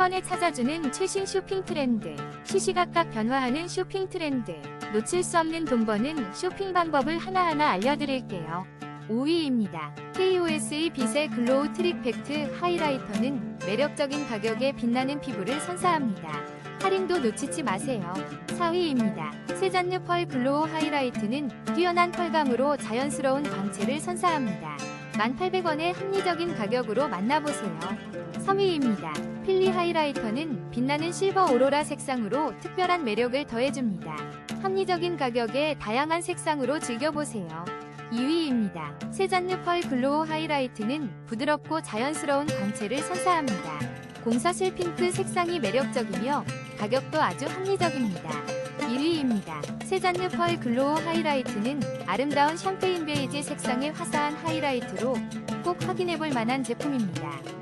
번에 찾아주는 최신 쇼핑 트렌드. 시시각각 변화하는 쇼핑 트렌드. 놓칠 수 없는 돈 버는 쇼핑 방법을 하나하나 알려드릴게요. 5위입니다. KOS의 빛의 글로우 트릭 팩트 하이라이터는 매력적인 가격에 빛나는 피부를 선사합니다. 할인도 놓치지 마세요. 4위입니다. 세잔느 펄 글로우 하이라이트는 뛰어난 펄감으로 자연스러운 광채를 선사합니다. 1,800원의 합리적인 가격으로 만나보세요. 3위입니다. 필리 하이라이터는 빛나는 실버 오로라 색상으로 특별한 매력을 더해줍니다. 합리적인 가격에 다양한 색상으로 즐겨보세요. 2위입니다. 세잔느 펄 글로우 하이라이트는 부드럽고 자연스러운 광채를 선사합니다. 공사실 핑크 색상이 매력적이며 가격도 아주 합리적입니다. 1위입니다. 세잔느 펄 글로우 하이라이트는 아름다운 샴페인 베이지 색상의 화사한 하이라이트로 꼭 확인해볼 만한 제품입니다.